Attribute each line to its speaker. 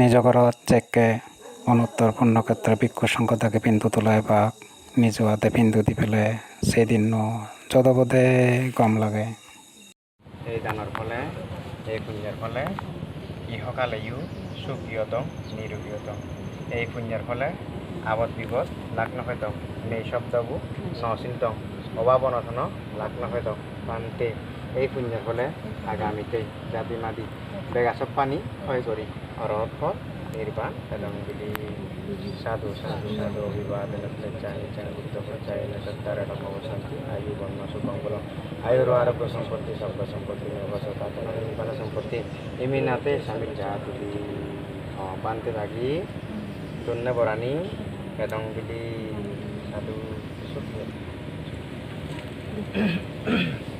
Speaker 1: নিজগৰত চেকে অনুত্তৰ পুণ্যক্ষেত্ৰ ভিক্ষু সংঘতাকে বিন্দু তোলাই বা নিজ হাতে বিন্দু দি পেলাই সেইদিনো যদবধে গম লাগে।
Speaker 2: এই দানৰ ফলে, এই পুণ্যের ফলে ইহকালেও সুখীয়তম নিরুগীয়তম এই পুণ্যের ফলে আবদ বিপদ লাগ নহয়তম নেই শব্দবু নচিন্তম অভাৱ অনথন লাগ নহয়তম শান্তি E punya kole agamite jati mati, kaya kaso pani, koi sori, oropo, iri pa kadong bili bili satu, satu, satu, ubi baten, ubi baten, ubi baten, ubi baten, ubi baten, ubi baten, ubi baten, ubi baten, ubi baten, ubi baten, ubi baten, ubi baten, ubi baten, ubi baten, ubi baten, ubi baten, ubi baten, ubi baten, ubi